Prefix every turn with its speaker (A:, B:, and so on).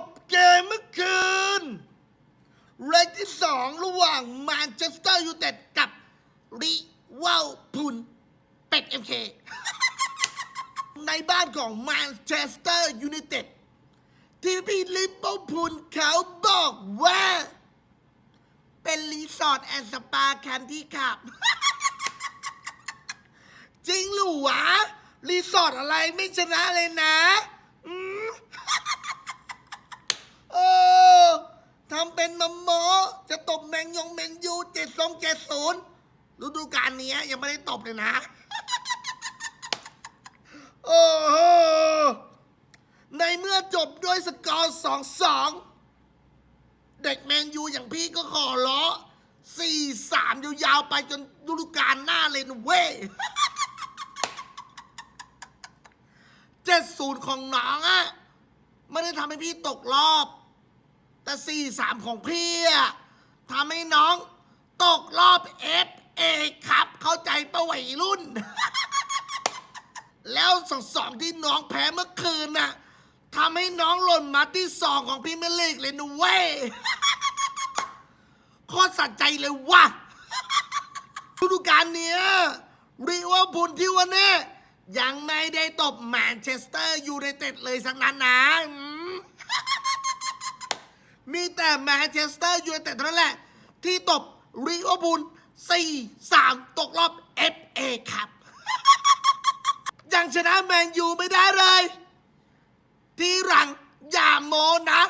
A: บเกมเมื่อคืนเรกที่สองระหว่างแมนเชสเตอร์ยูไนเต็ดกับลิวาพุนเป็ดเอ็มเคในบ้านของแมนเชสเตอร์ยูไนเต็ดที่พี่ลิปอพุนเขาบอกว่า เป็นรีสอร์ทแอนด์สปาแคนที่ขับ จริงหรือวะ รีสอร์ทอะไรไม่ชนะเลยนะ เป็นมะโมจะตบแมงยงแมงยูเจ็ดสองเจ็ดศูนย์ฤดูกาลนี้ยังไม่ได้ตบเลยนะ โอ้โห ในเมื่อจบด้วยสกอร์สองสองเด็กแมนยูอย่างพี่ก็ขอล้อสี่สามยาวๆไปจนฤดูกาลหน้าเลยนะเว้ยเจ็ดศูนย์ของน้องอะไม่ได้ทำให้พี่ตกรอบ แต่สี่สามของพี่อะทำให้น้อง ตกรอบเอฟเอครับ เข้าใจปะวัยรุ่น แล้วสองสองที่น้องแพ้เมื่อคืนน่ะทำให้น้องหล่นมาที่สองของพรีเมลีกเลยนะเว้ยโคตรสะใจเลยว่ะฤดูกาลเนี้ยริวอร์พูลที่วันนี้ยังไม่ได้ตบแมนเชสเตอร์ยูไนเต็ดเลยสักนั้นนะ แต่แมนเชสเตอร์ยูไนเต็ดเท่านั้นแหละ ที่ตบริเวอร์พูล4 3ตกรอบ FA ครับ ยังชนะแมนยูไม่ได้เลย ที่หลังอย่าโมนะ